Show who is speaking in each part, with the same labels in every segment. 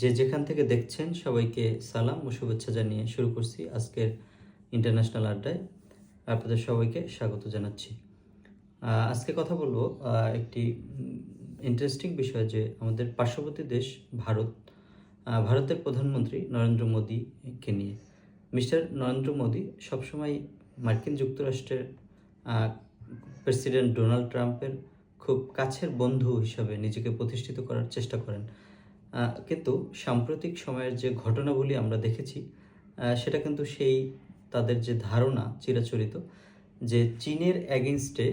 Speaker 1: যে যেখান থেকে দেখছেন সবাইকে সালাম ও শুভেচ্ছা জানিয়ে শুরু করছি আজকের ইন্টারন্যাশনাল আড্ডায়। আপনাদের সবাইকে স্বাগত জানাচ্ছি। আজকে কথা বলব একটি ইন্টারেস্টিং বিষয় যে আমাদের পার্শ্ববর্তী দেশ ভারত ভারতের প্রধানমন্ত্রী নরেন্দ্র মোদীকে নিয়ে। মিস্টার নরেন্দ্র মোদী সবসময় মার্কিন যুক্তরাষ্ট্রের প্রেসিডেন্ট ডোনাল্ড ট্রাম্পের খুব কাছের বন্ধু হিসাবে নিজেকে প্রতিষ্ঠিত করার চেষ্টা করেন। কিন্তু সাম্প্রতিক সময়ের যে ঘটনাবলী আমরা দেখেছি সেটা কিন্তু সেই তাদের যে ধারণা চিরাচরিত যে চীনের অ্যাগেনস্টে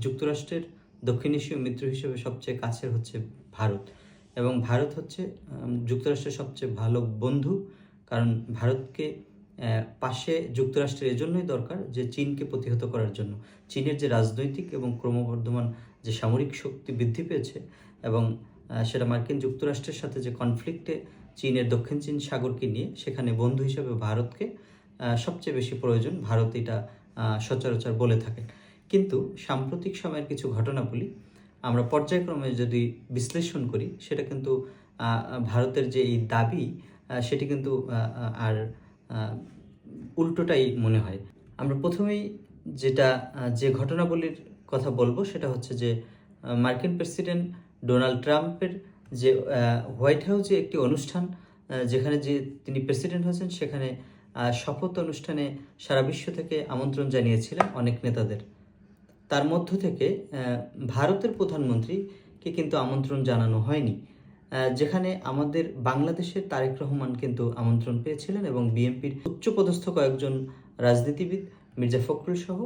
Speaker 1: যুক্তরাষ্ট্রের দক্ষিণ এশীয় মিত্র হিসেবে সবচেয়ে কাছের হচ্ছে ভারত। এবং ভারত হচ্ছে যুক্তরাষ্ট্রের সবচেয়ে ভালো বন্ধু, কারণ ভারতকে পাশে যুক্তরাষ্ট্রের এজন্যই দরকার যে চীনকে প্রতিহত করার জন্য। চীনের যে রাজনৈতিক এবং ক্রমবর্ধমান যে সামরিক শক্তি বৃদ্ধি পেয়েছে এবং সেটা মার্কিন যুক্তরাষ্ট্রের সাথে যে কনফ্লিক্টে চীনের দক্ষিণ চীন সাগরকে নিয়ে, সেখানে বন্ধু হিসেবে ভারতকে সবচেয়ে বেশি প্রয়োজন ভারত এটা সচরাচর বলে থাকেন কিন্তু সাম্প্রতিক সময়ের কিছু ঘটনাবলী, আমরা পর্যায়ক্রমে যদি বিশ্লেষণ করি, সেটা কিন্তু ভারতের যে এই দাবি সেটি কিন্তু আর উল্টোটাই মনে হয়। আমরা প্রথমেই যেটা যে ঘটনাবলীর কথা বলব, সেটা হচ্ছে যে মার্কিন প্রেসিডেন্ট ডোনাল্ড ট্রাম্পের যে হোয়াইট হাউসে একটি অনুষ্ঠান যেখানে যে তিনি প্রেসিডেন্ট হয়েছেন, সেখানে শপথ অনুষ্ঠানে সারা বিশ্ব থেকে আমন্ত্রণ জানিয়েছিলেন অনেক নেতাদের। তার মধ্য থেকে ভারতের প্রধানমন্ত্রীকে কিন্তু আমন্ত্রণ জানানো হয়নি যেখানে আমাদের বাংলাদেশের তারেক রহমান কিন্তু আমন্ত্রণ পেয়েছিলেন এবং বিএনপির উচ্চপদস্থ কয়েকজন রাজনীতিবিদ, মির্জা ফখরুল সহ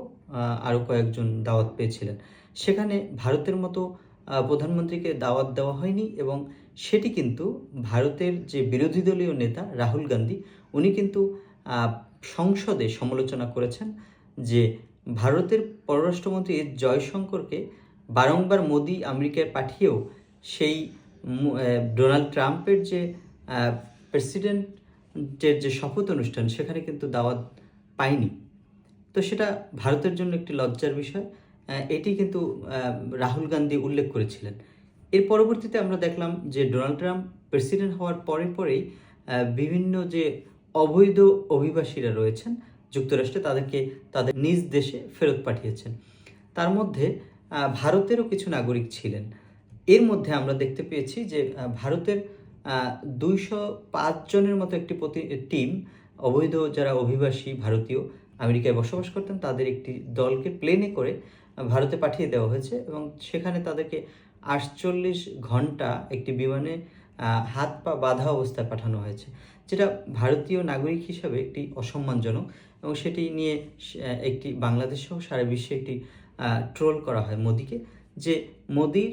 Speaker 1: আরও কয়েকজন দাওয়াত পেয়েছিলেন। সেখানে ভারতের মতো প্রধানমন্ত্রীকে দাওয়াত দেওয়া হয়নি এবং সেটি কিন্তু ভারতের যে বিরোধী দলীয় নেতা রাহুল গান্ধী, উনি কিন্তু সংসদে সমালোচনা করেছেন যে ভারতের পররাষ্ট্রমন্ত্রী এস জয়শঙ্করকে বারংবার মোদি আমেরিকায় পাঠিয়েও সেই ডোনাল্ড ট্রাম্পের যে প্রেসিডেন্টের যে শপথ অনুষ্ঠান, সেখানে কিন্তু দাওয়াত পায়নি। তো সেটা ভারতের জন্য একটি লজ্জার বিষয়। এটি কিন্তু রাহুল গান্ধী উল্লেখ করেছিলেন। এর পরবর্তীতে আমরা দেখলাম যে ডোনাল্ড ট্রাম্প প্রেসিডেন্ট হওয়ার পরে পরেই বিভিন্ন যে অবৈধ অভিবাসীরা রয়েছেন, যুক্তরাষ্ট্রে তাদেরকে তাদের নিজ দেশে ফেরত পাঠিয়েছেন। তার মধ্যে ভারতেরও কিছু নাগরিক ছিলেন। এর মধ্যে আমরা দেখতে পেয়েছি যে ভারতের দুইশো পাঁচ জনের মতো একটি প্রতি, টিম, অবৈধ যারা অভিবাসী ভারতীয় আমেরিকায় বসবাস করতেন, তাদের একটি দলকে প্লেনে করে ভারতে পাঠিয়ে দেওয়া হয়েছে এবং সেখানে তাদেরকে আটচল্লিশ ঘণ্টা একটি বিমানে হাত পা বাঁধা অবস্থায় পাঠানো হয়েছে, যেটা ভারতীয় নাগরিক হিসাবে একটি অসম্মানজনক এবং সেটি নিয়ে একটি বাংলাদেশ সহ সারা বিশ্বে একটি ট্রোল করা হয় মোদিকে, যে মোদির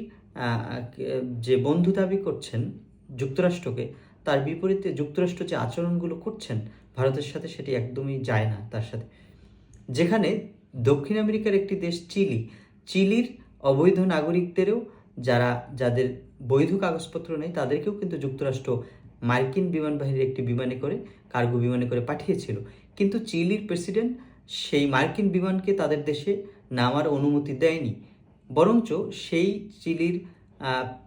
Speaker 1: যে বন্ধু দাবি করছেন যুক্তরাষ্ট্রকে, তার বিপরীতে যুক্তরাষ্ট্র যে আচরণগুলো করছেন ভারতের সাথে সেটি একদমই যায় না তার সাথে। যেখানে দক্ষিণ আমেরিকার একটি দেশ চিলি। চিলির অবৈধ নাগরিকদেরও যারা, যাদের বৈধ কাগজপত্র নেই, তাদেরকেও কিন্তু যুক্তরাষ্ট্র মার্কিন বিমান বাহিনীর একটি বিমানে করে, কার্গো বিমানে করে পাঠিয়েছিল। কিন্তু চিলির প্রেসিডেন্ট সেই মার্কিন বিমানকে তাদের দেশে নামার অনুমতি দেয়নি। বরঞ্চ সেই চিলির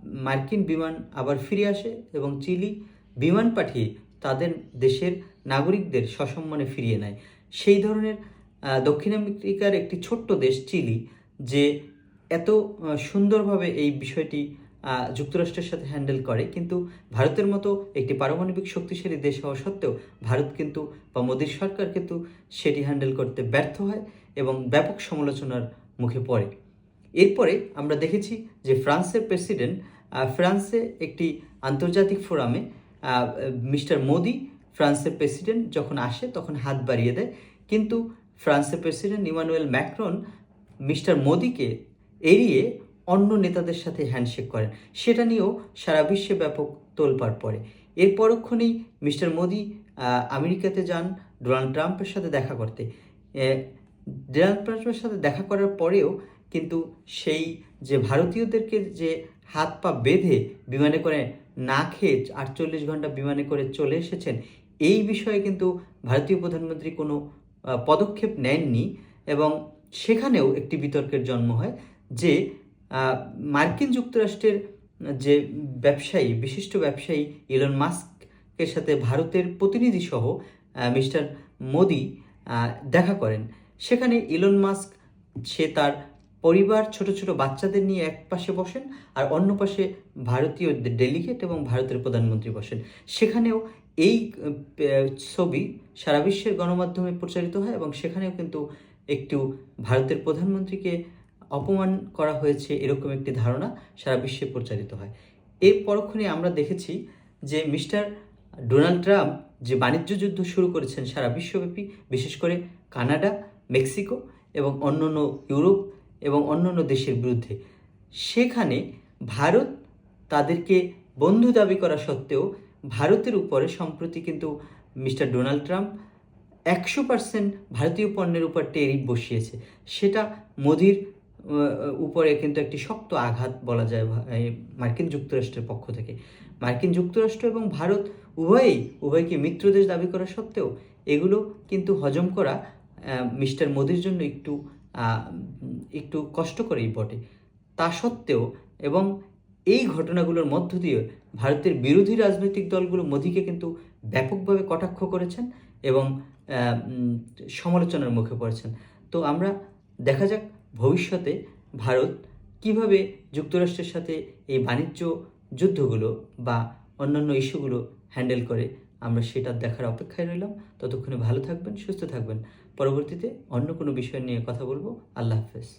Speaker 1: মার্কিন বিমান আবার ফিরে আসে এবং চিলি বিমান পাঠিয়ে তাদের দেশের নাগরিকদের সসম্মানে ফিরিয়ে নেয়। সেই ধরনের দক্ষিণ আমেরিকার একটি ছোট্ট দেশ চিলি, যে এত সুন্দরভাবে এই বিষয়টি যুক্তরাষ্ট্রের সাথে হ্যান্ডেল করে। কিন্তু ভারতের মতো একটি পারমাণবিক শক্তিশালী দেশ হওয়া সত্ত্বেও ভারত কিন্তু বা মোদীর সরকার কিন্তু সেটি হ্যান্ডেল করতে ব্যর্থ হয় এবং ব্যাপক সমালোচনার মুখে পড়ে। এরপরে আমরা দেখেছি যে ফ্রান্সের প্রেসিডেন্ট ফ্রান্সে একটি আন্তর্জাতিক ফোরামে মিস্টার মোদি ফ্রান্সের প্রেসিডেন্ট যখন আসে তখন হাত বাড়িয়ে দেয়। কিন্তু ফ্রান্সের প্রেসিডেন্ট ইমানুয়েল ম্যাক্রন মিস্টার মোদিকে এড়িয়ে অন্য নেতাদের সাথে হ্যান্ডশেক করেন। সেটা নিয়েও সারা বিশ্বে ব্যাপক তোলপাড় পড়ে। এর পরক্ষণেই মিস্টার মোদি আমেরিকাতে যান ডোনাল্ড ট্রাম্পের সাথে দেখা করতে। ডোনাল্ড ট্রাম্পের সাথে দেখা করার পরেও কিন্তু সেই যে ভারতীয়দেরকে যে হাত পা বেঁধে বিমানে করে না খেয়ে আটচল্লিশ ঘণ্টা বিমানে করে চলে এসেছেন, এই বিষয়ে কিন্তু ভারতীয় প্রধানমন্ত্রী কোনো পদক্ষেপ নেননি এবং সেখানেও একটি বিতর্কের জন্ম হয় যে মার্কিন যুক্তরাষ্ট্রের যে ব্যবসায়ী, বিশিষ্ট ব্যবসায়ী ইলন মাস্কের সাথে ভারতের প্রতিনিধি সহ মিস্টার মোদি দেখা করেন। সেখানে ইলন মাস্ক, সে তার পরিবার, ছোট ছোট বাচ্চাদের নিয়ে এক পাশে বসেন আর অন্য পাশে ভারতীয় ডেলিগেট এবং ভারতের প্রধানমন্ত্রী বসেন। সেখানেও এই ছবি সারা বিশ্বের গণমাধ্যমে প্রচারিত হয় এবং সেখানেও কিন্তু একটু ভারতের প্রধানমন্ত্রীকে অপমান করা হয়েছে এরকম একটি ধারণা সারা বিশ্বে প্রচারিত হয়। এর পরক্ষণে আমরা দেখেছি যে মিস্টার ডোনাল্ড ট্রাম্প যে বাণিজ্য যুদ্ধ শুরু করেছেন সারা বিশ্বব্যাপী, বিশেষ করে কানাডা, মেক্সিকো এবং অন্যান্য ইউরোপ এবং অন্যান্য দেশের বিরুদ্ধে। সেখানে ভারত তাদেরকে বন্ধু দাবি করা সত্ত্বেও ভারতের উপরে, সম্প্রতি কিন্তু মিস্টার ডোনাল্ড ট্রাম্প একশো পার্সেন্ট ভারতীয় পণ্যের উপর টেরিফ বসিয়েছে। সেটা মোদির উপরে কিন্তু একটি শক্ত আঘাত বলা যায় মার্কিন যুক্তরাষ্ট্রের পক্ষ থেকে। মার্কিন যুক্তরাষ্ট্র এবং ভারত উভয়ই উভয়কে মিত্র দেশ দাবি করা সত্ত্বেও এগুলো কিন্তু হজম করা মিস্টার মোদির জন্য একটু একটু কষ্টকরই বটে। তা সত্ত্বেও এবং এই ঘটনাগুলোর মধ্য দিয়ে ভারতের বিরোধী রাজনৈতিক দলগুলো মোদিকে কিন্তু ব্যাপকভাবে কটাক্ষ করেছেন এবং সমালোচনার মুখে পড়েছেন। তো আমরা দেখা যাক ভবিষ্যতে ভারত কীভাবে যুক্তরাষ্ট্রের সাথে এই বাণিজ্য যুদ্ধগুলো বা অন্যান্য ইস্যুগুলো হ্যান্ডেল করে, আমরা সেটা দেখার অপেক্ষায় রইলাম। ততক্ষণে ভালো থাকবেন, সুস্থ থাকবেন। পরবর্তীতে অন্য কোনো বিষয় নিয়ে কথা বলব। আল্লাহ হাফেজ।